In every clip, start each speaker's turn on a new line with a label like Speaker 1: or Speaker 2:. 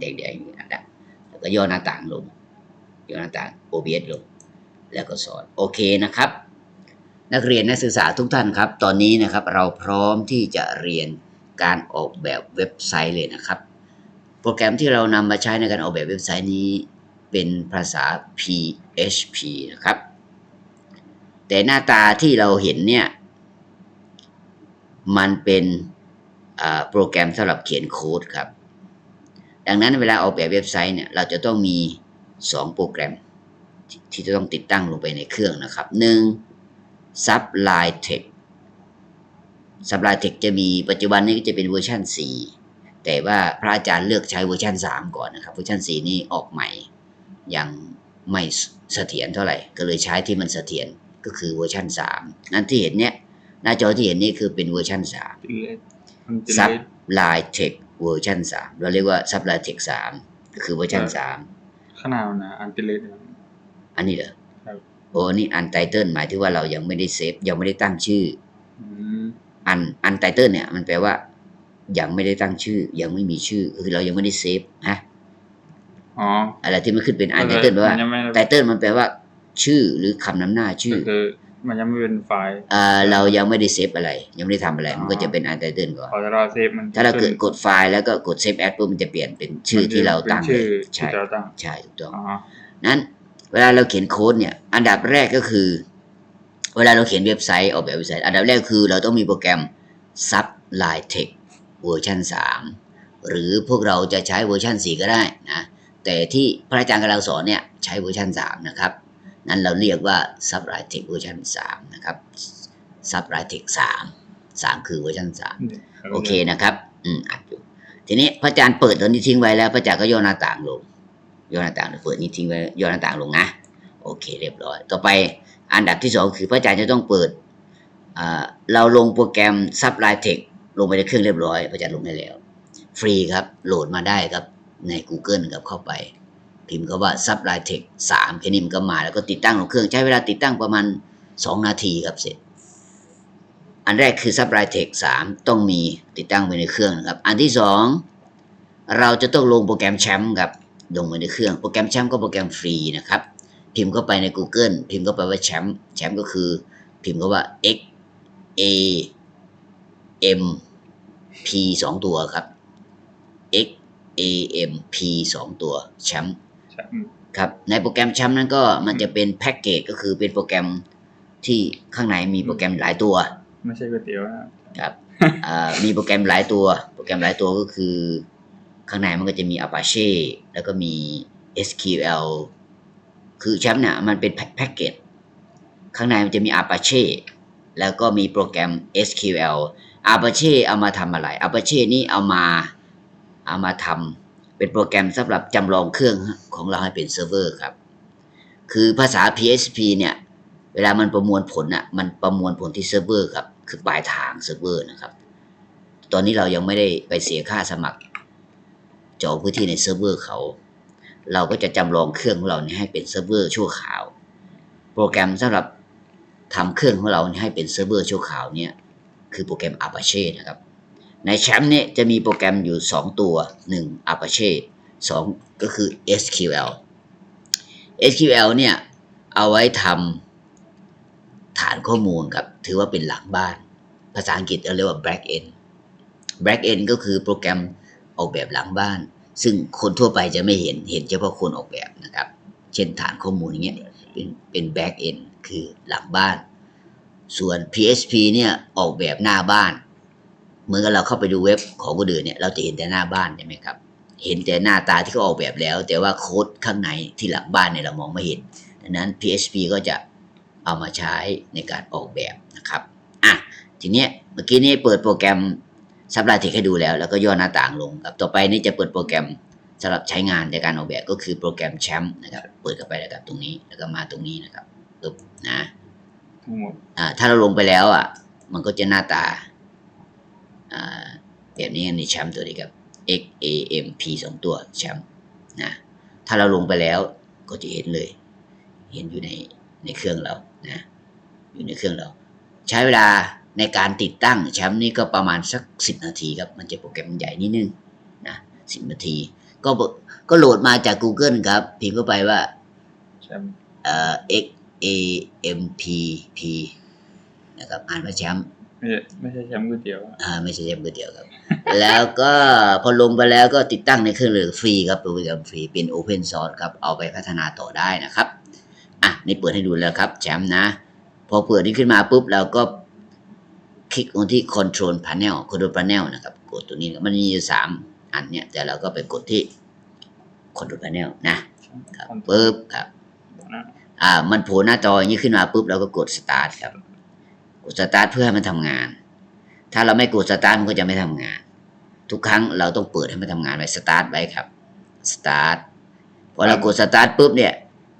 Speaker 1: แดงๆนี่นะแล้วก็ย่อหน้าต่างลงย่อหน้าต่าง OBS ลง แล้วก็สอนโอเคนะครับ นักเรียนนักศึกษาทุกท่านครับ ตอนนี้นะครับเราพร้อมที่จะเรียนการออกแบบเว็บไซต์เลยนะครับ โปรแกรมที่เรานำมาใช้ในการออกแบบเว็บไซต์นี้เป็นภาษา PHP นะครับ แต่หน้าตาที่เราเห็นเนี่ย มันเป็นโปรแกรมสำหรับเขียนโค้ดครับ ดังนั้นเวลาออกแบบเว็บไซต์เนี่ยเราจะต้องมี 2 โปรแกรม ที่ที่จะต้องติดตั้งลงไปในเครื่องนะครับ 1. Sublime Text Sublime Text จะมีปัจจุบันนี้ก็จะเป็นเวอร์ชัน4 แต่ว่าพระอาจารย์เลือกใช้เวอร์ชัน3 ก่อนนะครับ เวอร์ชัน4 นี่ออกใหม่ ยังไม่เสถียรเท่าไหร่ ก็เลยใช้ที่มันเสถียรก็คือเวอร์ชัน3 นั่นที่เห็นเนี่ยหน้าจอที่เห็นนี่คือเป็นเวอร์ชัน3
Speaker 2: ติเลสมันติ เล
Speaker 1: ซับ
Speaker 2: ส
Speaker 1: ไลน์เทคเวอร์ชัน3เราเรียกว่าซับไลน์เทค3ก็คือเวอร์ชัน
Speaker 2: เออ
Speaker 1: 3
Speaker 2: ขนาดมันนะอันติเลสมัน
Speaker 1: อันนี้เหรอ
Speaker 2: ครับ
Speaker 1: โอ้นี่อันไตเติลหมายถึงว่าเรายังไม่ได้เซฟยังไม่ได้ตั้งชื่อ
Speaker 2: อืม
Speaker 1: อันอันไตเติลเนี่ย มันแปลว่า ยังไม่ได้ตั้งชื่อ ยังไม่มีชื่อคือเรายังไม่ได้เซฟฮะ
Speaker 2: อ๋อ
Speaker 1: อะไรที่มันขึ้นเป็นอันไตเติลแปลว่า
Speaker 2: มันยังไม่
Speaker 1: ไตเติลมันแปลว่า ชื่อหรือคำนำหน้าชื่อ
Speaker 2: ก็คือ มันยังไม่เป็นไฟล์
Speaker 1: เอ่อเรายังไม่ได้เซฟอะไร ยังไม่ได้ทำอะไร มันก็
Speaker 2: อ๋อ
Speaker 1: จะเป็นอันไตเติลก่อน
Speaker 2: พอเราเซฟมัน
Speaker 1: ถ้าเราเกิด
Speaker 2: ขึ้น
Speaker 1: กดไฟล์แล้วก็กดเซฟแอดปุ๊บมันจะเปลี่ยนเป็นชื่อที่เราตั้ง
Speaker 2: เป็น
Speaker 1: เล
Speaker 2: ชื่
Speaker 1: ย
Speaker 2: อที่
Speaker 1: ใช่
Speaker 2: เราตั้ง
Speaker 1: ใช่ถูกต้อง
Speaker 2: อ๋อ
Speaker 1: นั้นเวลาเราเขียนโค้ดเนี่ย อันดับแรกก็คือ เวลาเราเขียนเว็บไซต์ออกแบบเว็บไซต์ อันดับแรกคือเราต้องมีโปรแกรม Sublime Text เวอร์ชัน3 หรือพวกเราจะใช้เวอร์ชัน4 ก็ได้นะ แต่ที่พระอาจารย์กำลังสอนเนี่ยใช้เวอร์ชัน3นะครับ นั้นเราเรียกว่า Sublime Text เวอร์ชัน3นะครับ Sublime Text 3 3 คือเวอร์ชัน3โอเคนะครับ อืมอัดอยู่ ทีนี้พระอาจารย์เปิดตัวนี้ทิ้งไว้แล้ว พระอาจารย์ก็ย่อหน้าต่างลงย่อหน้าต่างเปิดนี้ทิ้งไว้ย่อหน้าต่างลงนะ โอเค เรียบร้อย ต่อไปอันดับที่สองคือพระอาจารย์จะต้องเปิดอ่าเราลงโปรแกรม Sublime Text ลงไปในเครื่องเรียบร้อย พระอาจารย์ลงได้แล้ว ฟรีครับ โหลดมาได้ครับใน Google ครับเข้าไป พิมพ์คำว่า Sublime Text 3แค่นี้มันก็มาแล้วก็ติดตั้งลงเครื่องใช้เวลาติดตั้งประมาณ 2 นาทีครับเสร็จ อันแรกคือ Sublime Text 3ต้องมีติดตั้งไว้ในเครื่องนะครับ อันที่สองเราจะต้องลงโปรแกรมแชมป์ครับลงไว้ในเครื่องโปรแกรมแชมป์ก็โปรแกรมฟรีนะครับ พิมพ์เข้าไปใน Google พิมพ์เข้าไปว่าแชมป์แชมป์ก็คือ พิมพ์เข้าว่า x a m p สองตัวครับ x a m p สองตัวแชมป์ ครับในโปรแกรมแชมป์นั้นก็มันจะเป็นแพ็กเกจก็คือเป็นโปรแกรมที่ข้างในมีโปรแกรมหลายตัว
Speaker 2: ไม่ใช่ก๋วยเตี๋ยวนะครับ
Speaker 1: อ่ามีโปรแกรมหลายตัว โปรแกรมหลายตัวก็คือ ข้างในมันก็จะมี Apache แล้วก็มี SQL คือแชมป์เนี่ยมันเป็นแพ็กเกจข้างในมันจะมี Apache แล้วก็มีโปรแกรม SQL Apache เอามาทำอะไร Apache นี่เอามาเอามาทำ เป็นโปรแกรมสำหรับจำลองเครื่องของเราให้เป็นเซิร์ฟเวอร์ครับ คือภาษา PHP เนี่ย เวลามันประมวลผลอะ มันประมวลผลที่เซิร์ฟเวอร์ครับ คือปลายทางเซิร์ฟเวอร์นะครับ ตอนนี้เรายังไม่ได้ไปเสียค่าสมัคร จองพื้นที่ในเซิร์ฟเวอร์เขา เราก็จะจำลองเครื่องของเราเนี่ยให้เป็นเซิร์ฟเวอร์ชั่วคราว โปรแกรมสำหรับทำเครื่องของเราให้เป็นเซิร์ฟเวอร์ชั่วคราวเนี่ย คือโปรแกรม Apache นะครับ ในแชมป์เนี่ยจะมีโปรแกรมอยู่ 2 ตัว 1 Apache 2 ก็คือ SQL SQL เนี่ยเอาไว้ทำฐานข้อมูลครับ ถือว่าเป็นหลังบ้าน ภาษาอังกฤษเรียกว่า back end back end ก็คือโปรแกรมออกแบบหลังบ้าน ซึ่งคนทั่วไปจะไม่เห็นเห็นเฉพาะคนออกแบบนะครับ เช่นฐานข้อมูลอย่างเงี้ยเป็นเป็น back end คือหลังบ้าน ส่วน PHP เนี่ยออกแบบหน้าบ้าน เหมือนกับเราเข้าไปดูเว็บของคนอื่นเนี่ยเราจะเห็นแต่หน้าบ้านใช่ไหมครับ เห็นแต่หน้าตาที่เขาออกแบบแล้ว แต่ว่าโค้ดข้างในที่หลังบ้านเนี่ยเรามองไม่เห็นดังนั้น PHP ก็จะเอามาใช้ในการออกแบบนะครับอะทีเนี้ยเมื่อกี้นี้เปิดโปรแกรมซับไลน์เทคให้ดูแล้ว แล้วก็ย่อหน้าต่างลงครับต่อไปนี่จะเปิดโปรแกรมสำหรับใช้งานในการออกแบบก็คือโปรแกรมแชมป์นะครับเปิดเข้าไปแล้วครับตรงนี้แล้วก็มาตรงนี้นะครับปึ๊บนะ
Speaker 2: ทั้งหมด
Speaker 1: อ่าถ้าเราลงไปแล้วอะ มันก็จะหน้าตาอ่า แบบนี้ในแชมป์ตัวนี้ครับ x a m p สองตัวแชมป์นะถ้าเราลงไปแล้วก็จะเห็นเลย เห็นอยู่ในในเครื่องเรานะอยู่ในเครื่องเรา ใช้เวลาในการติดตั้งแชมป์นี่ก็ประมาณสักสิบนาทีครับ มันจะโปรแกรมใหญ่นิดนึงนะสิบนาที ก็บอกก็โหลดมาจาก Google ครับพิมพ์เข้าไปว่า
Speaker 2: แชมป์
Speaker 1: เอ่อ x a m p p นะครับอ่านว่าแชมป์
Speaker 2: ไม่ใช่ไม่ใช่แชมป์ก๋วยเตี๋ยวอะ
Speaker 1: อ่าไม่ใช่แชมป์ก๋วยเตี๋ยวครับ แล้วก็พอลงไปแล้วก็ติดตั้งในเครื่องเลยฟรีครับโปรแกรมฟรีเป็น Open Source ครับเอาไปพัฒนาต่อได้นะครับอะนี่เปิดให้ดูแล้วครับแชมป์นะ พอเปิดนี้ขึ้นมาปุ๊บเราก็คลิกตรงที่ Control Panel Control Panel นะครับ กดตัวนี้มันมีอยู่สามอันเนี่ยแต่เราก็ไปกดที่ Control Panel นะครับปุ๊บครับ
Speaker 2: นะ
Speaker 1: อ่ามันโผล่หน้าจออย่างนี้ขึ้นมาปุ๊บเราก็กด start ครับ กด start เพื่อให้มันทำงาน ถ้าเราไม่กด start มันก็จะไม่ทำงาน ทุกครั้งเราต้องเปิดให้มันทำงานไว้ start ไว้ครับ start พอเรากด start ปุ๊บเนี่ย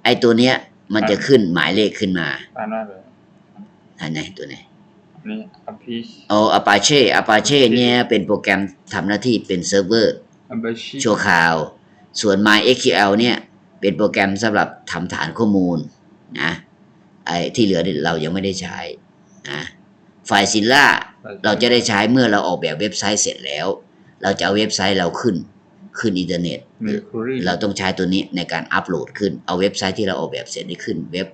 Speaker 1: ไอตัวเนี้ย มันจะขึ้นหมายเลขขึ้นมา
Speaker 2: อ่านว่าเลย
Speaker 1: อันไหนตัวไหน
Speaker 2: อันนี้อัพพีช
Speaker 1: เอา Apache Apache เนี่ยเป็นโปรแกรมทำหน้าที่เป็นเซิร์ฟเวอร์
Speaker 2: อัมเบชี
Speaker 1: ชั่วคราว ส่วน MySQL เนี่ย เป็นโปรแกรมสำหรับทำฐานข้อมูลนะไอ้ที่เหลือเนี่ยเรายังไม่ได้ใช้ นะไฟล์ซิลล่าเราจะได้ใช้เมื่อเราออกแบบเว็บไซต์เสร็จแล้ว เราจะเอาเว็บไซต์เราขึ้นขึ้นอินเทอร์เน็ต
Speaker 2: เมอร์คูรี
Speaker 1: เราต้องใช้ตัวนี้ในการอัปโหลดขึ้นเอาเว็บไซต์ที่เราออกแบบเสร็จได้ขึ้นเว็บ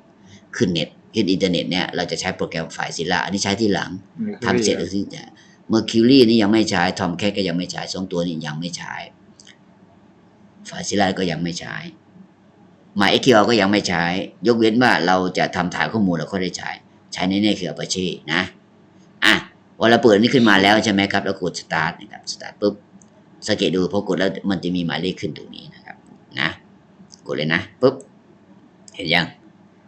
Speaker 1: ขึ้นเน็ตขึ้นอินเทอร์เน็ตเนี่ยเราจะใช้โปรแกรมไฟล์ซิลล่าอันนี้ใช้ที่หลังทำเสร็จแล้วที่จะเมอร์คิวรีนี่ยังไม่ใช้ทอมแคทก็ยังไม่ใช้สองตัวนี้ยังไม่ใช้ฟาซิลาก็ยังไม่ใช้มาเอ็กคิวก็ยังไม่ใช้ ยกเว้นว่าเราจะทำฐานข้อมูลเราก็ได้ใช้ใช้แน่ๆคือ Apache นะอะพอเราเปิดนี่ขึ้นมาแล้วใช่ไหมครับแล้วกด start นะครับ start ปุ๊บสังเกตดูพอกดแล้วมันจะมีหมายเลขขึ้นตรงนี้นะครับนะกดเลยนะปุ๊บเห็นยัง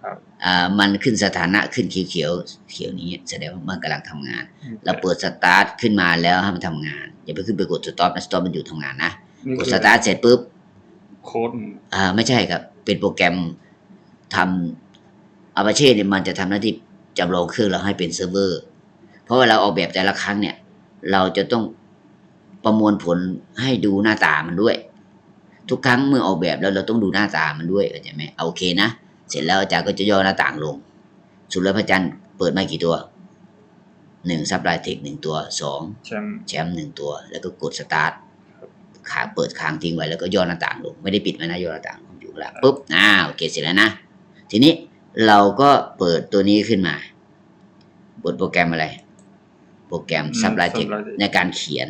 Speaker 2: ครับ
Speaker 1: อ่ามันขึ้นสถานะขึ้นเขียวเขียวๆเขียวนี้แสดงว่ามันกำลังทำงาน เราเปิดสตาร์ทขึ้นมาแล้วให้มันทำงานอย่าไปขึ้นไปกดสต็อปนะสต็อปมันอยู่ทำงานนะ
Speaker 2: นี่
Speaker 1: ก
Speaker 2: คื
Speaker 1: ด
Speaker 2: อ
Speaker 1: สตาร์ทเสร็จปุ๊บ
Speaker 2: โค้ด
Speaker 1: อ่าไม่ใช่ครับ เป็นโปรแกรมทำอา p าเช่เนี่ยมันจะทำหน้าที่ จำลองเครื่องเราให้เป็นเซิร์ฟเวอร์ เพราะเวลาออกแบบแต่ละครั้งเนี่ย เราจะต้องประมวลผลให้ดูหน้าตามันด้วย ทุกครั้งเมื่อออกแบบแล้วเราต้องดูหน้าตามันด้วยเข้าใจไหมเอาโอเคนะ เสร็จแล้วอาจารย์ก็จะย่อหน้าต่างลง สุดแล้วพระจันทร์เปิดมากี่ตัวหนึ่งซับไลน์เทคหนึ่งตัวสอง
Speaker 2: แชมป์
Speaker 1: แชมป์หนึ่งตัว แล้วก็กดสตาร์ทขาเปิดค้างทิ้งไว้แล้วก็ย่อหน้าต่างลง ไม่ได้ปิดไว้นะย่อหน้าต่างลงอยู่แล้วปุ๊บอ่าโอเคเสร็จแล้วนะ ทีนี้ เราก็เปิดตัวนี้ขึ้นมา บทโปรแกรมอะไร โปรแกรม Sublime Text ในการเขียน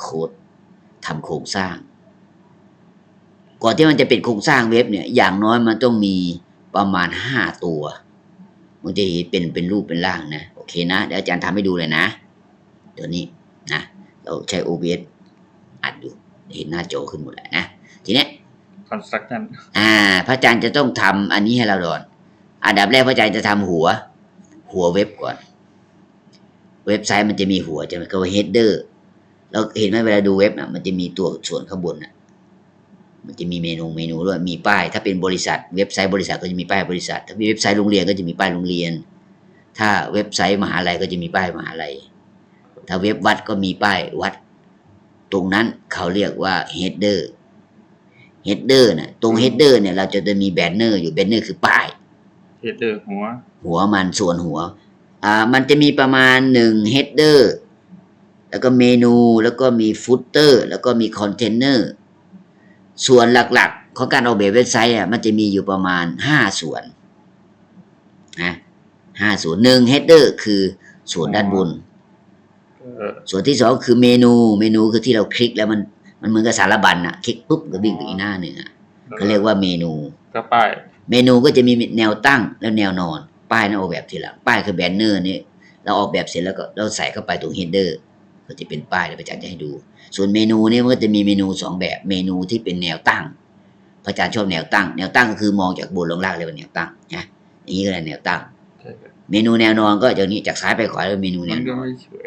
Speaker 1: โค้ดทำโครงสร้าง ก่อนที่มันจะเป็นโครงสร้างเว็บเนี่ย อย่างน้อยมันต้องมีประมาณห้าตัวมันจะเห็นเป็นเป็นรูปเป็นร่างนะ โอเคนะ เดี๋ยวอาจารย์ทำให้ดูเลยนะ ตัวนี้นะ เราใช้ OBS อัดอยู่เห็นหน้าจอขึ้นหมดแล้วนะ ทีเนี้ย
Speaker 2: คอนสตรักชั่น
Speaker 1: อ่า พระอาจารย์จะต้องทำอันนี้ให้เราก่อน อันดับแรกพระอาจารย์จะทำหัว หัวเว็บก่อน เว็บไซต์มันจะมีหัวจะมันก็ว่า header เราเห็นไหมเวลาดูเว็บน่ะมันจะมีตัวส่วนข้างบนน่ะมันจะมีเมนูเมนูด้วยมีป้าย ถ้าเป็นบริษัท เว็บไซต์บริษัทก็จะมีป้ายบริษัท ถ้าเป็นเว็บไซต์โรงเรียนก็จะมีป้ายโรงเรียน ถ้าเว็บไซต์มหาลัยก็จะมีป้ายมหาลัย ถ้าเว็บวัดก็มีป้ายวัด ตรงนั้นเขาเรียกว่า header header น่ะตรง header เนี่ยเราจะจะมีแบนเนอร์อยู่แบนเนอร์คือป้าย
Speaker 2: เฮดเดอร์หัว
Speaker 1: หัวมันส่วนหัว อ่า มันจะมีประมาณหนึ่ง header แล้วก็เมนูแล้วก็มี footer แล้วก็มี container ส่วนหลักๆ ของการออกแบบเว็บไซต์อะมันจะมีอยู่ประมาณห้าส่วนนะห้าส่วนหนึ่ง header คือส่วนด้านบน
Speaker 2: เออ
Speaker 1: ส่วนที่สองคือเมนูเมนูคือที่เราคลิกแล้วมันมันเหมือนกับสารบัญอะคลิกปุ๊บก็วิ่งไปอีกหน้าหนึ่งอะเขาเรียกว่าเมนู
Speaker 2: ก็ป้าย
Speaker 1: เมนูก็จะมีแนวตั้งและแนวนอน ป้ายนั่นออกแบบทีหลังป้ายคือแบนเนอร์นี่เราออกแบบเสร็จแล้วก็เราใส่เข้าไปตรงเฮดเดอร์ก็จะเป็นป้ายแล้วพระอาจารย์จะให้ดู ส่วนเมนูนี่มันก็จะมีเมนูสองแบบเมนูที่เป็นแนวตั้งพระอาจารย์ชอบแนวตั้ง แนวตั้งก็คือมองจากบนลงล่างเรียกว่าแนวตั้งนะอย่างนี้ก็เลยกแนวตั้ง
Speaker 2: ใช่ครับ
Speaker 1: เมนูแนวนอนก็จากนี้จากซ้ายไปขวาเรียกว่าเมนูแน
Speaker 2: มั
Speaker 1: วนน
Speaker 2: ก็
Speaker 1: อน
Speaker 2: ไม่สวย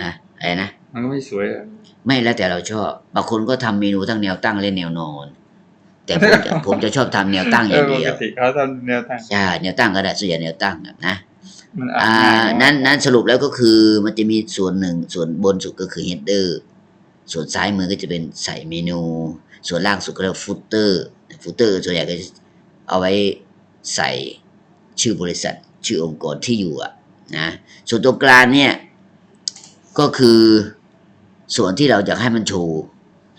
Speaker 1: อะอะไรนะ
Speaker 2: มันก็ไม่สวยอะ
Speaker 1: ไม่แล้วแต่เราชอบ บางคนก็ทำเมนูทั้งแนวตั้งและแนวนอน แต่ผมจะผมจะชอบทำแนวตั้งอ
Speaker 2: เอย่างอป
Speaker 1: เดีย
Speaker 2: ก
Speaker 1: ว
Speaker 2: ติเขาทำแนวทาง
Speaker 1: ใช่แนวตั้งก็ได้ส่วนใหญ่แนวตั้งนะ
Speaker 2: มันอ่า
Speaker 1: อ่า
Speaker 2: นง่าย
Speaker 1: นั้นนั้นสรุปแล้วก็คือมันจะมีส่วนหนึ่งส่วนบนสุดก็คือ header ส่วนซ้ายมือก็จะเป็นใส่เมนู ส่วนล่างสุดก็เรียก footer footer ส่วนใหญ่ก็จะเอาไว้ใส่ชื่อบริษัท ชื่อองค์กรที่อยู่อะนะส่วนตรงกลางเนี่ยก็คือส่วนที่เราอยากให้มันโชว์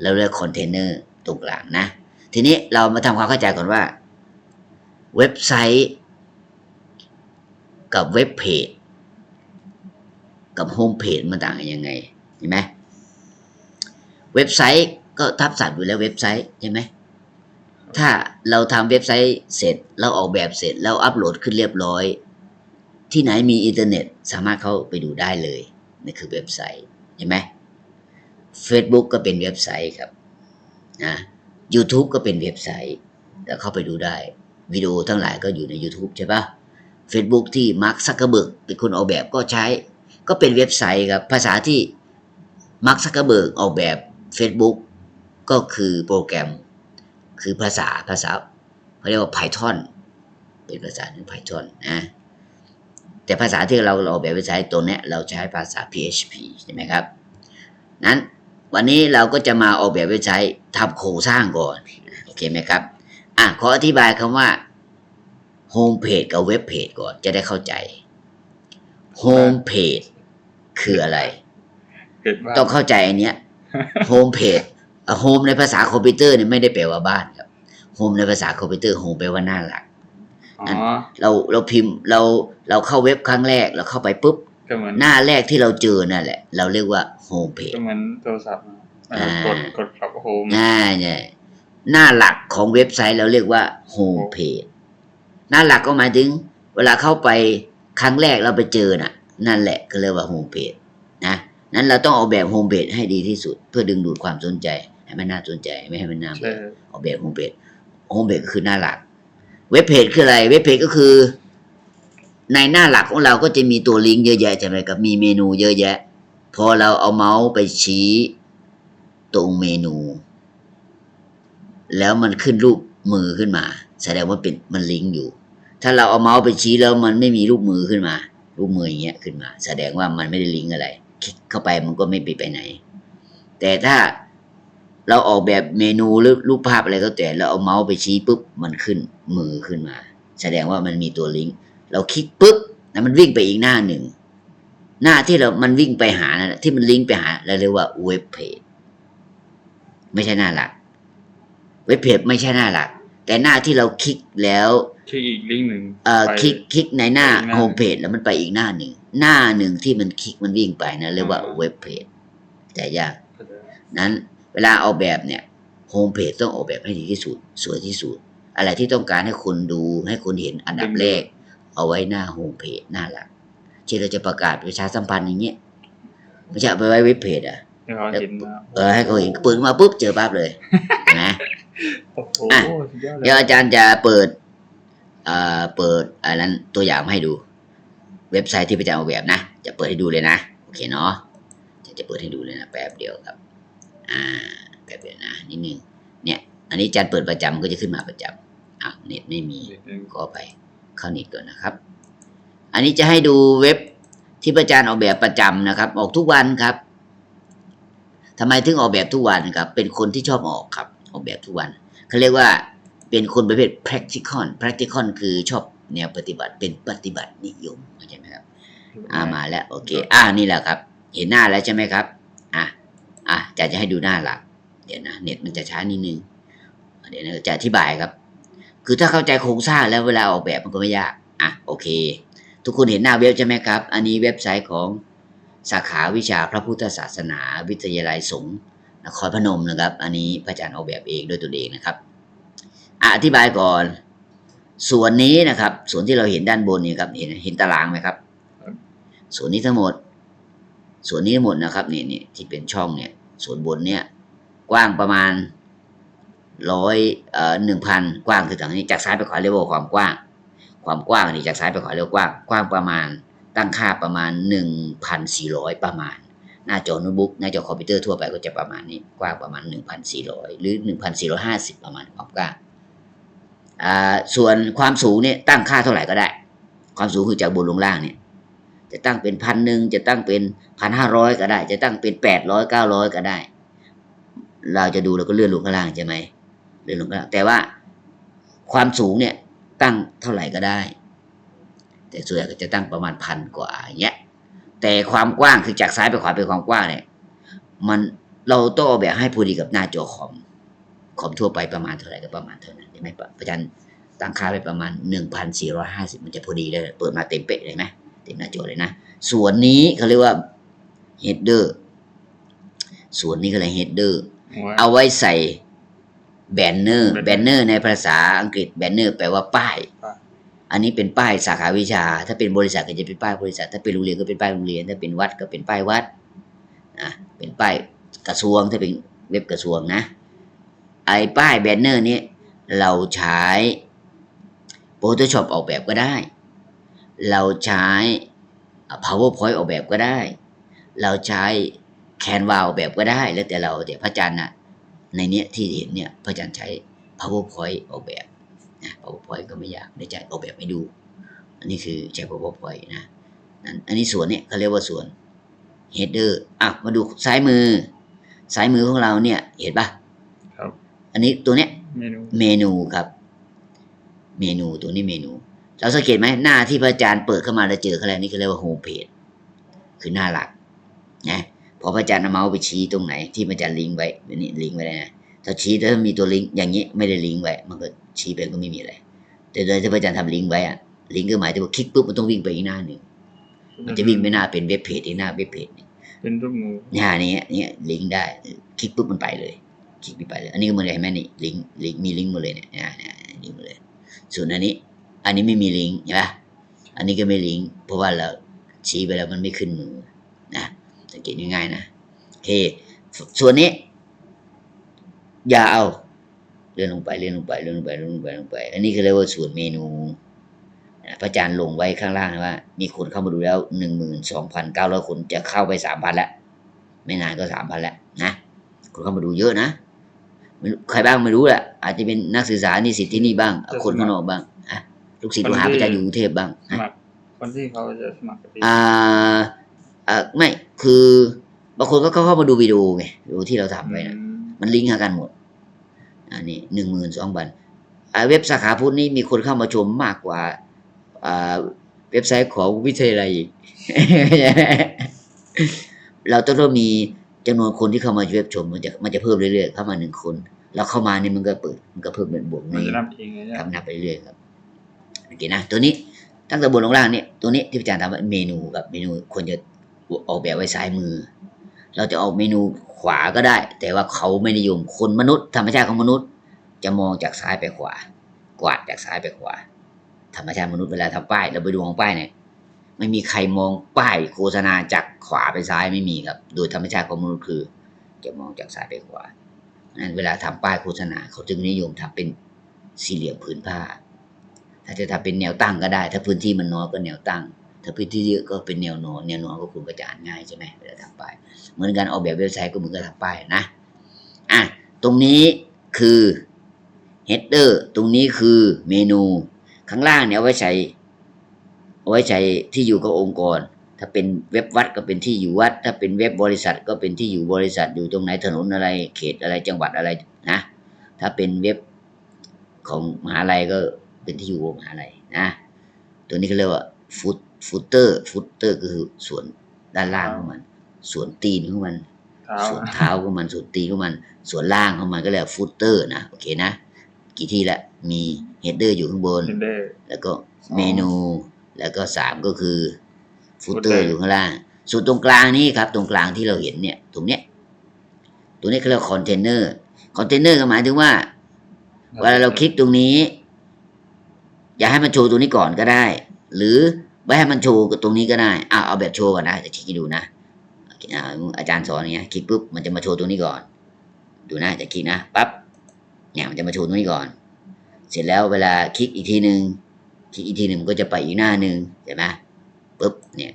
Speaker 1: เราเรียกคอนเทนเนอร์ตรงกลางนะ ทีนี้เรามาทำความเข้าใจก่อนว่า เว็บไซต์กับเว็บเพจกับโฮมเพจมันต่างกันยังไงเห็นไหมเว็บไซต์ก็ทับศัพท์อยู่แล้วเว็บไซต์ใช่ไหมถ้าเราทำเว็บไซต์เสร็จเราออกแบบเสร็จแล้วอัปโหลดขึ้นเรียบร้อย ที่ไหนมีอินเทอร์เน็ตสามารถเข้าไปดูได้เลยนี่คือเว็บไซต์เห็นไหม Facebook ก็เป็นเว็บไซต์ครับนะ YouTube ก็เป็นเว็บไซต์แล้วเข้าไปดูได้ วิดีโอทั้งหลายก็อยู่ใน YouTube ใช่ปะ Facebook ที่มาร์คซักเกอร์เบิร์กเป็นคนออกแบบก็ใช้ ก็เป็นเว็บไซต์ครับภาษาที่มาร์คซักเกอร์เบิร์กออกแบบ Facebook ก็คือโปรแกรม คือภาษาภาษาเขาเรียกว่า Python เป็นภาษาหนึ่ง Python นะแต่ภาษาที่เราเราออกแบบเว็บไซต์ตัวนี้เราใช้ภาษา PHP ใช่ไหมครับ นั้น วันนี้เราก็จะมาออกแบบเว็บไซต์ทำโครงสร้างก่อนโอเคไหมครับ อะขออธิบายคำว่าโฮมเพจกับเว็บเพจก่อนจะได้เข้าใจโฮมเพจคืออะไร
Speaker 2: เห็นว่า
Speaker 1: ต้องเข้าใจอันเนี้ยโฮมเพจโฮมในภาษาคอมพิวเตอร์เนี่ยไม่ได้แปลว่าบ้านครับโฮมในภาษาคอมพิวเตอร์โฮมแปลว่าหน้าหลัก
Speaker 2: อ๋อ
Speaker 1: เราเราพิมพ์เราเราเข้าเว็บครั้งแรก เราเข้าไปปุ๊บ
Speaker 2: ก็เหมือน
Speaker 1: หน้าแรกที่เราเจอนั่นแหละ เราเรียกว่าโฮมเพจ
Speaker 2: ก็เหมือนโทรศัพท์อะเออ
Speaker 1: อ่า
Speaker 2: กดกดปรับโฮม
Speaker 1: ง่ายเนี่ยหน้าหลักของเว็บไซต์เราเรียกว่าโฮมเพจหน้าหลักก็หมายถึง เวลาเข้าไปครั้งแรกเราไปเจอน่ะ นั่นแหละก็เรียกว่าโฮมเพจนะนั้นเราต้องออกแบบโฮมเพจให้ดีที่สุด เพื่อดึงดูดความสนใจ ให้มันน่าสนใจไม่ให้มันน่า
Speaker 2: ใช่
Speaker 1: เบื่อออกแบบโฮมเพจโฮมเพจก็คือหน้าหลัก เว็บเพจคืออะไร เว็บเพจก็คือ ในหน้าหลักของเราก็จะมีตัวลิงก์เยอะแยะใช่ไหมครับมีเมนูเยอะแยะ พอเราเอาเมาส์ไปชี้ตรงเมนู แล้วมันขึ้นรูปมือขึ้นมา แสดงว่าเป็นมันลิงก์อยู่ ถ้าเราเอาเมาส์ไปชี้แล้วมันไม่มีรูปมือขึ้นมา รูปมืออย่างเงี้ยขึ้นมา แสดงว่ามันไม่ได้ลิงก์อะไร คลิกเข้าไปมันก็ไม่ไปไปไหน แต่ถ้าเราออกแบบเมนูหรือรูปภาพอะไรก็แต่เราเอาเมาส์ไปชี้ปุ๊บมันขึ้นมือขึ้นมา แสดงว่ามันมีตัวลิงก์ เราคลิกปุ๊บแล้วมันวิ่งไปอีกหน้าหนึ่ง หน้าที่เรา มันวิ่งไปหานะที่มันลิงก์ไปหาเราเรียกว่าเว็บเพจไม่ใช่หน้าหลัก เว็บเพจไม่ใช่หน้าหลัก แต่หน้าที่เราคลิกแล้ว
Speaker 2: คลิกอีกลิงก์หนึ่ง
Speaker 1: เอ่อ
Speaker 2: ไป
Speaker 1: คลิกคลิกในหน้า
Speaker 2: ไปอีกหน้า
Speaker 1: โฮมเพจแล้วมันไปอีกหน้าหนึ่งหน้าหนึ่งที่มันคลิกมันวิ่งไปนะเรียกว่า
Speaker 2: อ่า
Speaker 1: เว็บเพจแต่ยาก
Speaker 2: เข้าใจ
Speaker 1: นั้นเวลาออกแบบเนี่ยโฮมเพจต้องออกแบบให้ดีที่สุด สวยที่สุด อะไรที่ต้องการให้คนดูให้คนเห็นอันดับแรก เอาไว้หน้าโฮมเพจหน้าหลักเช่นเราจะประกาศประชาสัมพันธ์อย่างเงี้ยไม่ใช่เอาไปไว้เว็บเพจอะ
Speaker 2: ให้เขาเห็นนะ
Speaker 1: เออให้เขาเห็นเปิดขึ้นมาปุ๊บเจอปั๊บเลยนะ
Speaker 2: โอ้โห
Speaker 1: อะ
Speaker 2: สุดยอดเลย
Speaker 1: เดี๋ยวอาจารย์จะเปิดเอ่อเปิดอันนั้นตัวอย่างมาให้ดู เว็บไซต์ที่อาจารย์ออกแบบนะ จะเปิดให้ดูเลยนะ โอเคเนาะจะจะเปิดให้ดูเลยนะแป๊บเดียวครับ อ่าแป๊บเดียวนะนิดนึงเนี่ย อันนี้อาจารย์เปิดประจำก็จะขึ้นมาประจำอะเน็ตไม่มีก็ไป เข้าเน็ตก่อนนะครับ อันนี้จะให้ดูเว็บที่อาจารย์ออกแบบประจำนะครับ ออกทุกวันครับทำไมถึงออกแบบทุกวันครับ เป็นคนที่ชอบออกครับ ออกแบบทุกวันเขาเรียกว่าเป็นคนประเภท practical practical คือชอบแนวปฏิบัติเป็นปฏิบัตินิยมเข้าใจไหมครับอ่ามาแล้วโอเค อ่านี่แหละครับ เห็นหน้าแล้วใช่ไหมครับ อะอะจะจะให้ดูหน้าหลัก เดี๋ยวนะเน็ตมันจะช้านิดนึงเดี๋ยวนะจะอธิบายครับ คือถ้าเข้าใจโครงสร้างแล้วเวลาออกแบบมันก็ไม่ยาก อะโอเค ทุกคนเห็นหน้าเว็บใช่ไหมครับ อันนี้เว็บไซต์ของสาขาวิชาพระพุทธศาสนา วิทยาลัยสงฆ์นครพนมนะครับ อันนี้พระอาจารย์ออกแบบเองด้วยตัวเองนะครับอธิบายก่อน ส่วนนี้นะครับ ส่วนที่เราเห็นด้านบนนี่ครับเห็นเห็นตารางไหมครับ ส่วนนี้ทั้งหมด ส่วนนี้ทั้งหมดนะครับนี่นี่ที่เป็นช่องเนี่ย ส่วนบนเนี่ย กว้างประมาณ ร้อยเอ่อหนึ่งพันกว้างคือทางนี้จากซ้ายไปขวาเรียกว่าความกว้าง ความกว้างนี่จากซ้ายไปขวาเรียกว่ากว้างกว้างประมาณ ตั้งค่าประมาณหนึ่งพันสี่ร้อยประมาณ หน้าจอโน้ตบุ๊กหน้าจอคอมพิวเตอร์ทั่วไปก็จะประมาณนี้กว้างประมาณหนึ่งพันสี่ร้อยหรือหนึ่งพันสี่ร้อยห้าสิบประมาณความกว้างอ่าส่วนความสูงเนี่ยตั้งค่าเท่าไหร่ก็ได้ ความสูงคือจากบนลงล่างเนี่ยจะตั้งเป็นพันหนึ่งจะตั้งเป็นพันห้าร้อยก็ได้ จะตั้งเป็นแปดร้อยเก้าร้อยก็ได้ เราจะดูแล้วก็เลื่อนลงข้างล่างใช่ไหม เลื่อนลงข้างล่างแต่ว่าความสูงเนี่ยตั้งเท่าไหร่ก็ได้ แต่ส่วนใหญ่ก็จะตั้งประมาณพันกว่าอย่างเงี้ยแต่ความกว้างคือจากซ้ายไปขวาเป็นความกว้างเนี่ยมันเราต้องออกแบบให้พอดีกับหน้าจอคอมคอมทั่วไปประมาณเท่าไหร่ก็ประมาณเท่านั้นใช่ไหมปะอาจารย์ตั้งค่าไปประมาณ 1,450 มันจะพอดีเลยเปิดมาเต็มเป๊ะเลยไหมเต็มหน้าจอเลยนะ ส่วนนี้เขาเรียกว่า header ส่วนนี้ก็เลย header
Speaker 2: ไว้
Speaker 1: เอาไว้ใส่ แบนเนอร์
Speaker 2: banner
Speaker 1: แบนเนอร์ในภาษาอังกฤษแบนเนอร์แปลว่าป้าย
Speaker 2: ป้าย
Speaker 1: อันนี้เป็นป้ายสาขาวิชา ถ้าเป็นบริษัทก็จะเป็นป้ายบริษัท ถ้าเป็นโรงเรียนก็เป็นป้ายโรงเรียน ถ้าเป็นวัดก็เป็นป้ายวัดนะเป็นป้ายกระทรวงถ้าเป็นเว็บกระทรวงนะ ไอ้ป้ายแบนเนอร์นี้เราใช้ Photoshop ออกแบบก็ได้ เราใช้ PowerPoint ออกแบบก็ได้ เราใช้ Canva ออกแบบก็ได้ แล้วแต่เราแต่พระอาจารย์น่ะ ในเนี้ยที่เห็นเนี่ยพระอาจารย์ใช้ PowerPoint ออกแบบนะ PowerPoint ก็ไม่ยากในใจออกแบบให้ดู อันนี้คือใช้ PowerPoint นะนั่นอันนี้ส่วนเนี่ยเขาเรียกว่าส่วน header อะมาดูซ้ายมือ ซ้ายมือของเราเนี่ยเห็นปะ
Speaker 2: ครับ
Speaker 1: อันนี้ตัวเนี้ย
Speaker 2: เมนู
Speaker 1: เมนูครับ เมนูตัวนี้เมนู เราสังเกตไหมหน้าที่พระอาจารย์เปิดเข้ามาแล้วเจอเขาแล้วนี่เขาเรียกว่าโฮมเพจคือหน้าหลักนะ พอพระอาจารย์เอาเมาส์ไปชี้ตรงไหน ที่พระอาจารย์ลิงก์ไว้อันนี่ลิงก์ไว้เลยนะถ้าชี้แล้วมีตัวลิงก์อย่างนี้ไม่ได้ลิงก์ไว้ มันก็ชี้ไปก็ไม่มีอะไร แต่โดยที่พระอาจารย์ทำลิงก์ไว้อะลิงก์ก็หมายถึงว่าคลิกปุ๊บมันต้องวิ่งไปอีกหน้าหนึ่งมันจะวิ่งไปหน้าเป็นเว็บเพจอีกหน้าเว็บเพจหนึ่ง
Speaker 2: เป็นรูปงู
Speaker 1: หน้านี้เนี่ยลิงก์ได้คลิกปุ๊บมันไปเลยคลิกไปเลยอันนี้ก็เหมือนกันเห็นไหมนี่ลิงก์ลิงก์มีลิงก์หมดเลยเนี่ยเนี่ยเนี่ยลิงก์หมดเลย ส่วนอันนี้ อันนี้ไม่มีลิงก์เห็นปะอันนี้ก็ไม่ลิงก์เพราะว่าเราชี้ไปแล้วมันไม่ขึ้นมือนะ สังเกตง่ายๆนะโอเค ส่วนนี้อย่าเอาเลื่อนลงไปเลื่อนลงไปเลื่อนลงไปเลื่อนลงไปเลื่อนลงไป อันนี้ก็เรียกว่าส่วนเมนูนะพระอาจารย์ลงไว้ข้างล่างนะว่า มีคนเข้ามาดูแล้วหนึ่งหมื่นสองพันเก้าร้อยคนจะเข้าไปสามพันแล้วไม่นานก็สามพันแล้วนะคนเข้ามาดูเยอะนะไม่รู้ใครบ้างไม่รู้แหละอาจจะเป็นนักศึกษานิสิตที่นี่บ้าง คนข้างนอกบ้างอะลูกศิษย์ลูกหาพระอาจารย์อยู่กรุงเทพบ้าง
Speaker 2: ส
Speaker 1: นะ
Speaker 2: มัครคนที่เขาจะสมัครกับพี่
Speaker 1: อ่า อ่าไม่คือบางคนก็เข้ามาดูวิดีโอไงวิดีโอที่เราทำไว้นะ
Speaker 2: อืม
Speaker 1: มันลิงก์หากันหมด อันนี้หนึ่งหมื่นสองพันเว็บสาขาพุทธนี้มีคนเข้ามาชมมากกว่าอ่าเว็บไซต์ของวิทยาลัยอีกเราต้องต้องมีจำนวนคนที่เข้ามาเว็บชมมันจะมันจะเพิ่มเรื่อยๆเข้ามาหนึ่งคนแล้วเข้ามาเนี่ยมันก็เปิดมันก็เพิ่มเป็นบวก
Speaker 2: มัน
Speaker 1: นี้
Speaker 2: จะนับเองไงเนี่ย
Speaker 1: ครับนับไปเรื่อยๆครับโอเคนะตัวนี้ตั้งแต่บนลงล่างเนี่ยตัวนี้ที่อาจารย์ทำว่าเมนูกับเมนูควรจะ ออกแบบไว้ซ้ายมือ เราจะออกเมนูขวาก็ได้ แต่ว่าเขาไม่นิยมคนมนุษย์ ธรรมชาติของมนุษย์ จะมองจากซ้ายไปขวา กวาดจากซ้ายไปขวา ธรรมชาติมนุษย์เวลาทำป้าย เราไปดูของป้ายเนี่ยไม่มีใครมองป้ายโฆษณาจากขวาไปซ้ายไม่มีครับ โดยธรรมชาติของมนุษย์คือ จะมองจากซ้ายไปขวานั้นเวลาทำป้ายโฆษณาเขาจึงนิยมทำเป็นสี่เหลี่ยมผืนผ้า ถ้าจะทำเป็นแนวตั้งก็ได้ ถ้าพื้นที่มันน้อยก็แนวตั้ง ถ้าพื้นที่เยอะก็เป็นแนวนอนแนวนอนก็คุณก็จะอ่านง่ายใช่ไหมเวลาทำป้ายเหมือนกันออกแบบเว็บไซต์ก็เหมือนกับทำป้ายนะอะตรงนี้คือ header ตรงนี้คือเมนูข้างล่างเนี่ยเอาไว้ใช้เอาไว้ใช้ที่อยู่กับองค์กร ถ้าเป็นเว็บวัดก็เป็นที่อยู่วัด ถ้าเป็นเว็บบริษัทก็เป็นที่อยู่บริษัทอยู่ตรงไหนถนนอะไร เขตอะไรจังหวัดอะไรนะ ถ้าเป็นเว็บของมหาลัยก็เป็นที่อยู่ของมหาลัยนะ ตัวนี้เขาเรียกว่า ฟุตฟุตเตอร์ ฟุตเตอร์ก็คือส่วนด้านล่างของมัน ส่วนตีนของมัน
Speaker 2: เท้า
Speaker 1: ส่วนเท้าของมัน ส่วนตีนของมัน ส่วนล่างของมันก็เรียกฟุตเตอร์นะโอเคนะ กี่ที่ละมีเฮดเดอร์อยู่ข้างบน
Speaker 2: เฮดเดอร์
Speaker 1: แล้วก็
Speaker 2: สอง
Speaker 1: เมนู แล้วก็สามก็คือฟุตเตอ
Speaker 2: footer
Speaker 1: ร์อยู่ข้างล่าง ส่วนตรงกลางนี่ครับ ตรงกลางที่เราเห็นเนี่ย ตรงเนี้ยตัวนี้เขาเรียกคอนเทนเนอร์ คอนเทนเนอร์ก็หมายถึงว่าเวลาเราคลิกตรงนี้ อย่าให้มันโชว์ตรงนี้ก่อนก็ได้ หรือไม่ให้มันโชว์กับตรงนี้ก็ได้อะเอาแบบโชว์ก่อนนะจะคลิกให้ดูนะอ่าอาจารย์สอนอย่างเงี้ยคลิกปุ๊บมันจะมาโชว์ตรงนี้ก่อน ดูนะจะคลิกนะปั๊บเนี่ยมันจะมาโชว์ตรงนี้ก่อน เสร็จแล้วเวลาคลิกอีกทีหนึ่งคลิกอีกทีหนึ่งมันก็จะไปอีกหน้าหนึ่งเห็นไหมปุ๊บเนี่ย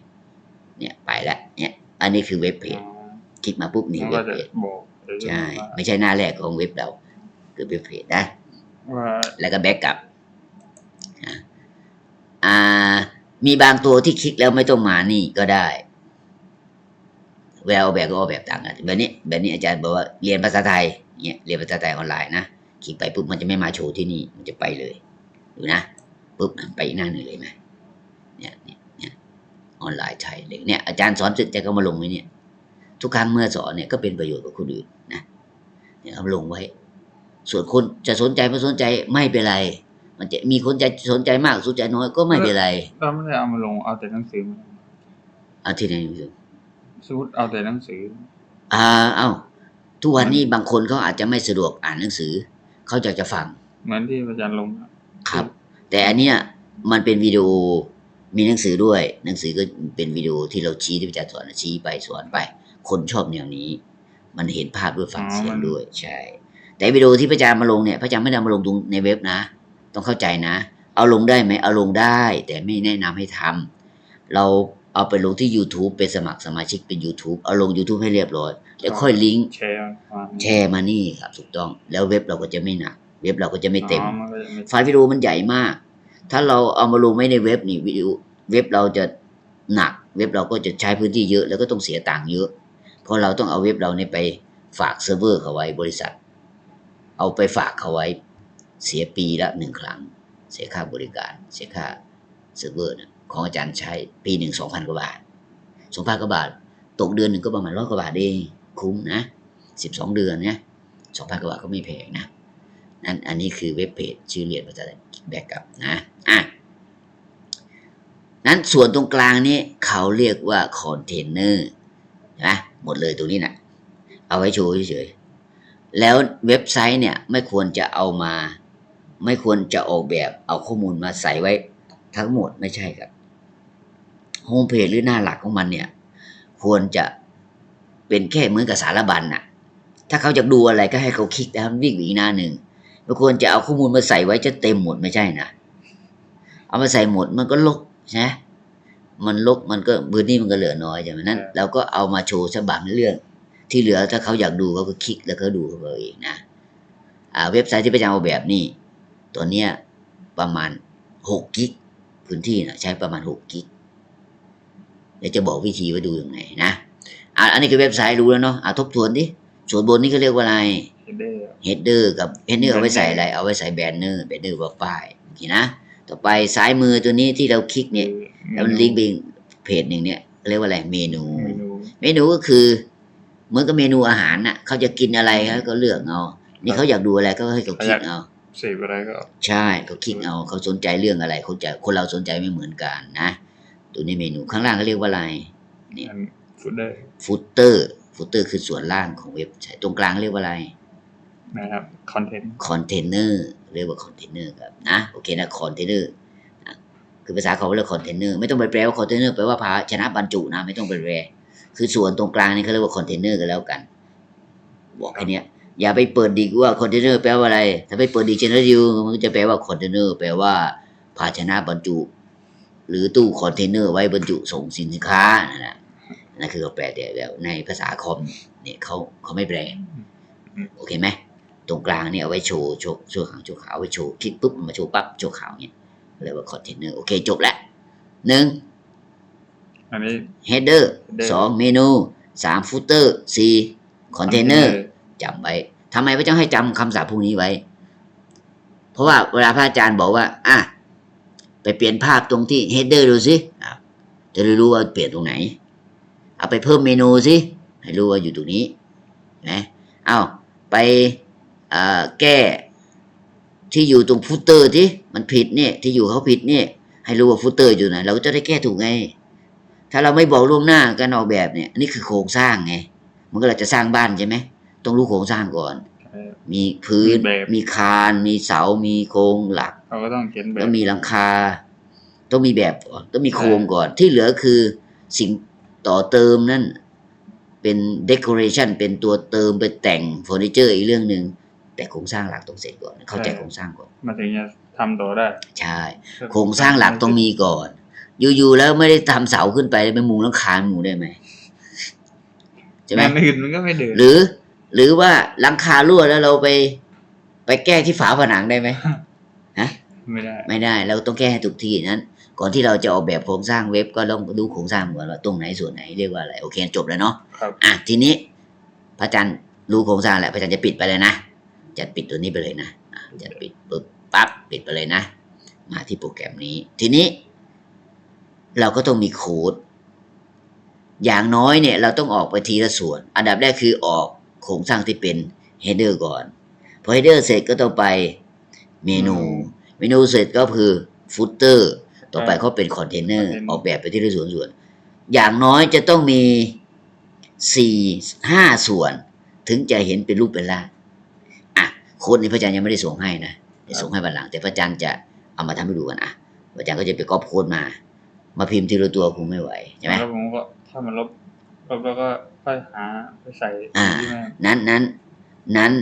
Speaker 1: เนี่ยไปแล้วเนี่ยอันนี้คือเว็บเพจ
Speaker 2: อ๋อ
Speaker 1: คลิกมาปุ๊บนี่
Speaker 2: มัน
Speaker 1: เว็
Speaker 2: ก็
Speaker 1: บ
Speaker 2: จะ
Speaker 1: เพจ
Speaker 2: บอกเดี๋ยวจะ
Speaker 1: ใช่
Speaker 2: ว่า
Speaker 1: ไม่ใช่หน้าแรกของเว็บเรา คือเว็บเพจนะ
Speaker 2: ว่า
Speaker 1: แล้วก็แบ็กกลับอะ อ่า มีบางตัวที่คลิกแล้วไม่ต้องมานี่ก็ได้ แววแบบก็ออกแบบต่างกันแบบนี้แบบนี้อาจารย์บอกว่าเรียนภาษาไทยเนี่ยเรียนภาษาไทยออนไลน์นะคลิกไปปุ๊บมันจะไม่มาโชว์ที่นี่ มันจะไปเลยดูนะปุ๊บไปหน้าหนึ่งเลยไหมเนี่ยเนี่ยเนี่ยออนไลน์ไทยเลยเนี่ยอาจารย์สอนเสร็จจะก็มาลงไว้เนี่ยทุกครั้งเมื่อสอนเนี่ยก็เป็นประโยชน์กับคนอื่นนะเนี่ยเอาลงไว้ ส่วนคนจะสนใจไม่สนใจไม่เป็นไร มันจะมีคนใจสนใจมากสนใจน้อยก็ไม่เป็นไร
Speaker 2: เราไม่ได้เอามาลงเอาแต่หนังสือมาลง
Speaker 1: อาที่ไหนดู
Speaker 2: สมมติเอาแต่หนังสือ
Speaker 1: อ่า เอ้าทุกวันนี้บางคนเขาอาจจะไม่สะดวกอ่านหนังสือ เขาอยากจะฟัง
Speaker 2: เหมือนที่อาจารย์ลงอะ
Speaker 1: ครับ แต่อันเนี้ยมันเป็นวิดีโอมีหนังสือด้วย หนังสือก็เป็นวิดีโอที่เราชี้ที่พระอาจารย์สอนชี้ไปสอนไป คนชอบแนวนี้ มันเห็นภาพด้วยฟังเสียงด้วย ใช่ แต่วิดีโอที่พระอาจารย์มาลงเนี่ยพระอาจารย์ไม่ได้เอามาลงตรงในเว็บนะ ต้องเข้าใจนะ เอาลงได้ไหมเอาลงได้ แต่ไม่แนะนำให้ทำเราเอาไปลงที่ YouTube เป็นสมัครสมาชิกเป็น YouTube เอาลง YouTube ให้เรียบร้อย แล้วค่อยลิงก์
Speaker 2: แชร์มา
Speaker 1: แชร์มานี่ครับถูกต้อง แล้วเว็บเราก็จะไม่หนัก เว็บเราก็จะไม่เต็ม
Speaker 2: อ๋อมันก็จะไม่
Speaker 1: ไฟล์วิดีโอมันใหญ่มาก ถ้าเราเอามาลงไว้ในเว็บนี่วิดีโอเว็บเราจะหนัก เว็บเราก็จะใช้พื้นที่เยอะแล้วก็ต้องเสียตังค์เยอะ เพราะเราต้องเอาเว็บเราเนี่ยไปฝากเซิร์ฟเวอร์เขาไว้บริษัท เอาไปฝากเขาไว้ เสียปีละหนึ่งครั้ง เสียค่าบริการ เสียค่าเซิร์ฟเวอร์นะของอาจารย์ใช้ปีหนึ่งสองพันกว่าบาทสองพันกว่าบาท ตกเดือนหนึ่งก็ประมาณร้อยกว่าบาทเองคุ้มนะสิบสองเดือนเนี่ยสองพันกว่าบาทก็ไม่แพงนะนั่นอันนี้คือเว็บเพจชื่อเรียนภาษาแบกกับนะอะนั้นส่วนตรงกลางนี้เขาเรียกว่าคอนเทนเนอร์นะหมดเลยตรงนี้นะเอาไว้โชว์เฉยๆแล้วเว็บไซต์เนี่ยไม่ควรจะเอามา ไม่ควรจะออกแบบเอาข้อมูลมาใส่ไว้ทั้งหมดไม่ใช่ครับโฮมเพจหรือหน้าหลักของมันเนี่ย ควรจะเป็นแค่เหมือนกับสารบัญน่ะ ถ้าเขาอยากดูอะไรก็ให้เขาคลิกแล้ววิ่งไปอีกหน้าหนึ่งไม่ควรจะเอาข้อมูลมาใส่ไว้จะเต็มหมดไม่ใช่นะเอามาใส่หมดมันก็ลกใช่ไหมมันลกมันก็พื้นที่มันก็เหลือน้อยใช่ไหมนั้นเราก็เอามาโชว์ฉบับเรื่อง ที่เหลือถ้าเขาอยากดูเขาก็คลิกแล้วก็ดูเขาเองนะอ่าเว็บไซต์ที่พระเจ้าเอาแบบนี้ ตัวเนี้ยประมาณหกกิกพื้นที่นะใช้ประมาณหกกิกเดี๋ยวจะบอกวิธีว่าดูยังไงนะอ่าอันนี้คือเว็บไซต์รู้แล้วเนาะอ่าทบทวนดิส่วนบนนี้เขาเรียกว่าอะไร
Speaker 2: เฮดเดอร์
Speaker 1: เฮดเดอร์กับเฮดเดอร์เอาไว้ใส่อะไร เอาไว้ใส่แบนเนอร์แบนเนอร์ว่าป้ายโอเคนะ ต่อไปซ้ายมือตัวนี้ที่เราคลิกเนี่ยแล้วมันลิงก์ไปอีกเพจหนึ่งเนี่ยเรียกว่าอะไรเมนู
Speaker 2: เมนู
Speaker 1: เมนูก็คือเหมือนกับเมนูอาหารน่ะเขาจะกินอะไรเขาก็เลือกเอานี่เขาอยากดูอะไรก็ให้เขาคลิกเอา
Speaker 2: เสพอะไรก็
Speaker 1: ใช่เขาคลิกเอาเขาสนใจเรื่องอะไรเขาจะคนเราสนใจไม่เหมือนกันนะตัวนี้เมนูข้างล่างเขาเรียกว่าอะไร
Speaker 2: อันฟุตเดอร์
Speaker 1: ฟุตเตอร์ฟุตเตอร์คือส่วนล่างของเว็บไซต์ตรงกลางเรียกว่าอะไร
Speaker 2: นะครับคอนเทนต์
Speaker 1: คอนเทนเนอร์เรียกว่าคอนเทนเนอร์ครับนะโอเคนะคอนเทนเนอร์คือภาษาเขาเรียกคอนเทนเนอร์ไม่ต้องไปแปลว่าคอนเทนเนอร์แปลว่าภาชนะบรรจุนะไม่ต้องไปแปลคือส่วนตรงกลางนี่เขาเรียกว่าคอนเทนเนอร์กันแล้วกัน บอกแค่เนี้ย อย่าไปเปิดดีว่าคอนเทนเนอร์แปลว่าอะไร ถ้าไปเปิดดีเจเนอร์ยูมันก็จะแปลว่าคอนเทนเนอร์แปลว่าภาชนะบรรจุ หรือตู้คอนเทนเนอร์ไว้บรรจุส่งสินค้านั่นแหละนั่นคือเขาแปลแต่แบบในภาษาคอมเนี่ยเขาเขาไม่แปล โอเคไหมตรงกลางเนี่ยเอาไว้โชว์โชว์โชว์ขาวโชว์ขาวเอาไว้โชว์คลิกปุ๊บมันมาโชว์ปั๊บโชว์ขาวเนี่ยเรียกว่าคอนเทนเนอร์โอเคจบแล้วหนึ่ง
Speaker 2: อันนี้
Speaker 1: header
Speaker 2: header
Speaker 1: สองเมนูสาม footer สี่ container จำไว้ทำไมพระเจ้าให้จำคำศัพท์พวกนี้ไว้ เพราะว่าเวลาพระอาจารย์บอกว่า อะไปเปลี่ยนภาพตรงที่ header ดูสิจะได้รู้ว่าเปลี่ยนตรงไหน เอาไปเพิ่มเมนูสิให้รู้ว่าอยู่ตรงนี้นะเอาไปแก้ที่อยู่ตรงฟุตเตอร์ที่มันผิดเนี่ย ที่อยู่เขาผิดเนี่ย ให้รู้ว่าฟุตเตอร์อยู่ไหนเราก็จะได้แก้ถูกไง ถ้าเราไม่บอกล่วงหน้าการออกแบบเนี่ย อันนี่คือโครงสร้างไง มันก็เราจะสร้างบ้านใช่ไหม ต้องรู้โครงสร้างก่อน
Speaker 2: เอ่อ
Speaker 1: มีพื้น
Speaker 2: มีแบบ
Speaker 1: มีคาน มีเสา มีโครงหลัก
Speaker 2: เขาก็ต้องเขียนแบ
Speaker 1: แล้
Speaker 2: บ
Speaker 1: วมีหลังคา ต้องมีแบบก่อนต้องมีโครงก่อน ที่เหลือคือสิ่งต่อเติมนั่น เป็น decoration เป็นตัวเติมเป็นแต่งเฟอร์นิเจอร์อีกเรื่องหนึ่งแต่โครงสร้างหลักต้องเสร็จก่อน เข้าใจโครงสร้างก่อน
Speaker 2: มาถึงจะทำต่อได้
Speaker 1: ใช่ โครงสร้างหลักต้องมีก่อน อยู่ๆแล้วไม่ได้ทำเสาขึ้นไปไปมุงแล้วคานมุงได้ไหมใช่ไหม
Speaker 2: งานอื่นมันก็ไม่เดิน
Speaker 1: หรือ หรือว่าหลังคารั่วแล้วเราไป ไปแก้ที่ฝาผนังได้ไหม
Speaker 2: ไม่ได้
Speaker 1: ไม่ได้ เราต้องแก้ให้ถูกที่นั้น ก่อนที่เราจะออกแบบโครงสร้างเว็บก็ต้องดูโครงสร้างก่อนว่าตรงไหนส่วนไหนเรียกว่าอะไรโอเคจบแล้วเนาะ
Speaker 2: ครับ
Speaker 1: อะทีนี้ พระอาจารย์รู้โครงสร้างแล้วพระอาจารย์จะปิดไปเลยนะจะปิดตัวนี้ไปเลยนะอะจะปิดปุ๊บปั๊บปิดไปเลยนะ มาที่โปรแกรมนี้ ทีนี้ เราก็ต้องมีโค้ดอย่างน้อยเนี่ย เราต้องออกไปทีละส่วน อันดับแรกคือออก โครงสร้างที่เป็น header ก่อนพพอ header เสร็จก็ต้องไปเมนู เมนูเสร็จก็คือ footer ต่อไปเขาเป็นคอนเทนเนอร์ออกแบบไปที่ละส่วนส่วนๆอย่างน้อยจะต้องมีสี่ห้าส่วน ถึงจะเห็นเป็นรูปเป็นร่างอะโค้ดนี้พระอาจารย์ยังไม่ได้ส่งให้นะเดี๋ยวส่งให้วันหลัง แต่พระอาจารย์จะเอามาทำให้ดูกันอะพระอาจารย์ก็จะไปก๊อปโค้ดมา มาพิมพ์ทีละตัวคงไม่ไหวใช่ไหม
Speaker 2: แล้วผมก็ถ้ามันลบ ลบแล้วก็ค่อยหาไปใส่
Speaker 1: อ่า
Speaker 2: ที่แม่
Speaker 1: นั้นนั้นนั้น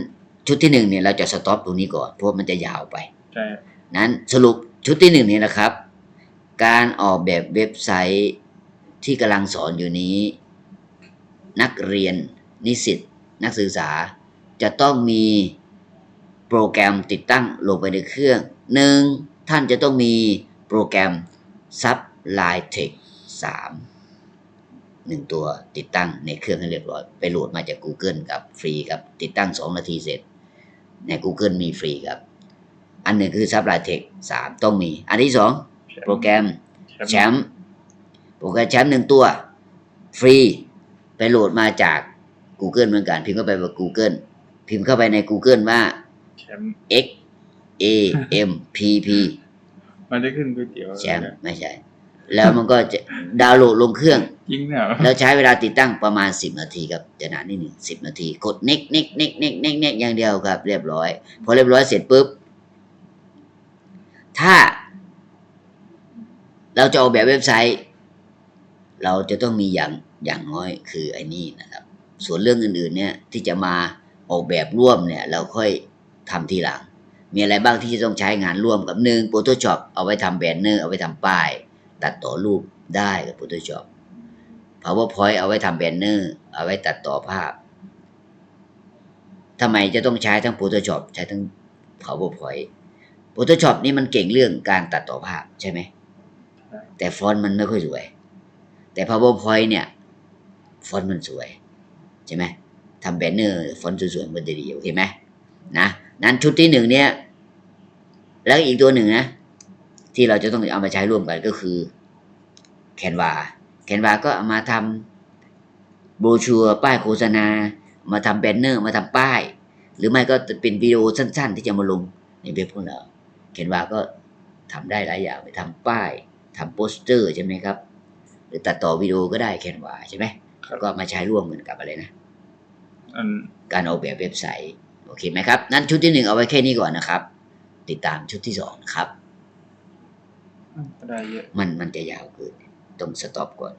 Speaker 1: ชุดที่หนึ่งเนี่ยเราจะสต็อปตรงนี้ก่อนเพราะว่ามันจะยาวไป
Speaker 2: ใช่
Speaker 1: นั้นสรุปชุดที่หนึ่งนี้นะครับ การออกแบบเว็บไซต์ที่กำลังสอนอยู่นี้ นักเรียนนิสิตนักศึกษา จะต้องมีโปรแกรมติดตั้งลงไปในเครื่องหนึ่งท่านจะต้องมีโปรแกรม Sublime Text 3 หนึ่งตัวติดตั้งในเครื่องให้เรียบร้อย ไปโหลดมาจาก Google กับฟรีครับ ติดตั้ง 2 นาทีเสร็จ ใน Google มีฟรีครับ อันหนึ่งคือ Sublime Text 3ต้องมี อันที่สองโปรแกรมแชมป์โปรแกรมแชมป์หนึ่งตัว ฟรี ไปโหลดมาจาก Google เหมือนกัน พิมพ์เข้าไปว่า Google พิมพ์เข้าไปใน Google ว่า
Speaker 2: แชมป์
Speaker 1: X A M P P
Speaker 2: มันได้ขึ้นก๋วยเตี๋ยว
Speaker 1: แชมป์ไม่ใช่ แล้วมันก็จะดาวน์โหลดลงเครื่อง
Speaker 2: ยิงเนี่ยเหรอ
Speaker 1: แล้วใช้เวลาติดตั้งประมาณ 10 นาทีครับจะนานนิดหนึ่งสินาที กดเน็กเน็กเน็กเน็กเน็กเน็กอย่างเดียวครับ เรียบร้อย พอเรียบร้อยเสร็จปุ๊บ ถ้า เราจะออกแบบเว็บไซต์ เราจะต้องมีอย่างอย่างน้อยคือไอ้นี่นะครับ ส่วนเรื่องอื่น ๆ เนี่ย ที่จะมาออกแบบร่วมเนี่ย เราค่อยทำทีหลัง มีอะไรบ้างที่จะต้องใช้งานร่วมกับหนึ่ง Photoshop เอาไว้ทำแบนเนอร์เอาไว้ทำป้าย ตัดต่อรูปได้กับ Photoshop PowerPoint เอาไว้ทำแบนเนอร์เอาไว้ตัดต่อภาพทำไมจะต้องใช้ทั้ง Photoshop ใช้ทั้ง PowerPoint Photoshop นี่มันเก่งเรื่องการตัดต่อภาพใช่ไหม แต่ฟอนต์มันไม่ค่อยสวย แต่ PowerPoint เนี่ย ฟอนต์มันสวย ใช่ไหมทำแบนเนอร์ฟอนต์สวยๆมันจะดีโอเคไหมนะนั้นชุดที่หนึ่งเนี่ย แล้วอีกตัวหนึ่งนะ ที่เราจะต้องเอามาใช้ร่วมกันก็คือ Canva Canva ก็เอามาทำโบรชัวร์ป้ายโฆษณา มาทำแบนเนอร์ มาทำป้าย หรือไม่ก็เป็นวิดีโอสั้น ๆ ที่จะมาลงในเว็บพวกเรา Canva ก็ทำได้หลายอย่างไปทำป้ายทำโปสเตอร์ใช่ไหมครับ หรือตัดต่อวิดีโอก็ได้ Canva ใช่ไหมแล้วก็มาใช้ร่วมกันกับอะไรนะ
Speaker 2: อัน
Speaker 1: การออกแบบเว็บไซต์ โอเคไหมครับ นั้นชุดที่หนึ่งเอาไว้แค่นี้ก่อนนะครับ ติดตามชุดที่สองนะครับ
Speaker 2: ก็ได้เยอะ
Speaker 1: มันมันจะยาวเกิน ต้องสต็อปก่อน